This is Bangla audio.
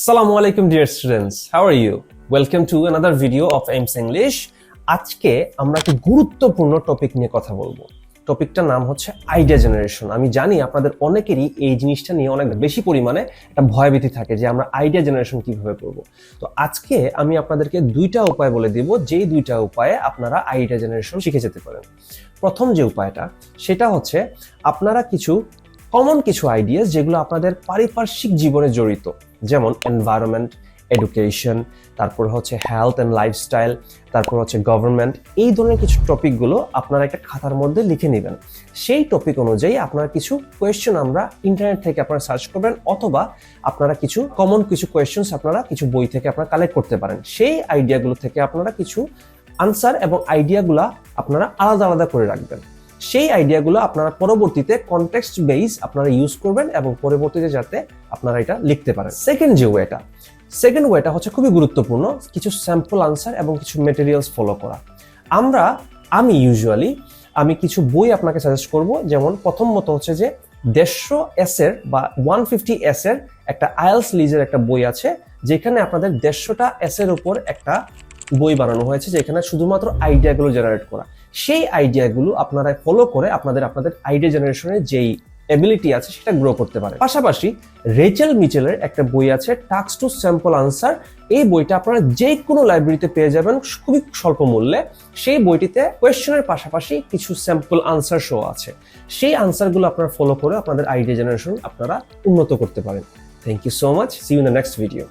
Assalamu alaikum, dear students. How are you? Welcome to another video of AIMS English. আজকে আমরা একটি গুরুত্বপূর্ণ টপিক নিয়ে কথা বলব টপিকটার নাম হচ্ছে আইডিয়া জেনারেশন আমি জানি আপনাদের অনেকেরই এই জিনিসটা নিয়ে অনেক বেশি পরিমাণে একটা ভয়ভীতি থাকে যে আমরা আইডিয়া জেনারেশন কীভাবে করব তো আজকে আমি আপনাদেরকে দুইটা উপায় বলে দিব, যেই দুইটা উপায়ে আপনারা আইডিয়া জেনারেশন শিখে যেতে পারেন প্রথম যে উপায়টা, সেটা হচ্ছে আপনারা কিছু কমন কিছু আইডিয়াস যেগুলো আপনাদের পারিপার্শ্বিক জীবনে জড়িত। যেমন এনভায়রনমেন্ট এডুকেশন তারপর হচ্ছে হেলথ অ্যান্ড লাইফস্টাইল তারপর হচ্ছে গভর্নমেন্ট এই ধরনের কিছু টপিকগুলো আপনারা একটা খাতার মধ্যে লিখে নেবেন। সেই টপিক অনুযায়ী আপনারা কিছু কোয়েশ্চেন আমরা ইন্টারনেট থেকে আপনারা সার্চ করবেন, অথবা আপনারা কিছু কমন কিছু কোয়েশ্চেন্স আপনারা কিছু বই থেকে আপনারা কালেক্ট করতে পারেন। সেই আইডিয়াগুলো থেকে আপনারা কিছু আনসার এবং আইডিয়াগুলা আপনারা আলাদা আলাদা করে রাখবেন। সেই আইডিয়াগুলো আপনারা পরবর্তীতে কনটেক্সট বেস আপনারা ইউজ করবেন এবং পরবর্তীতে যাতে আপনারা এটা লিখতে পারেন। সেকেন্ড যে ওয়েটা সেকেন্ড ওয়েটা হচ্ছে খুবই গুরুত্বপূর্ণ, কিছু স্যাম্পল আনসার এবং কিছু মেটেরিয়ালস ফলো করা। আমরা, আমি ইউজুয়ালি আমি কিছু বই আপনাকে সাজেস্ট করব, যেমন প্রথম মতো হচ্ছে যে দেড়শো এসের বা ওয়ান ফিফটি এসের একটা আয়েলস লিজের একটা বই আছে, যেখানে আপনাদের দেড়শোটা এসের উপর একটা বই বানানো হয়েছে যেখানে শুধুমাত্র আইডিয়াগুলো জেনারেট করা। সেই আইডিয়াগুলো আপনারা ফলো করে আপনাদের আপনাদের আইডিয়া জেনারেশনের যেই এবিলিটি আছে সেটা গ্রো করতে পারে পাশাপাশি রেচেল মিচেলের একটা বই আছে টাক্স টু স্যাম্পল আনসার এই বইটা আপনারা যে কোনো লাইব্রেরিতে পেয়ে যাবেন খুবই স্বল্প মূল্যে। সেই বইটিতে কোয়েশ্চেনের পাশাপাশি কিছু স্যাম্পল আনসার শো আছে। সেই আনসারগুলো আপনারা ফলো করে আপনাদের আইডিয়া জেনারেশন আপনারা উন্নত করতে পারেন। Thank you so much see you the next video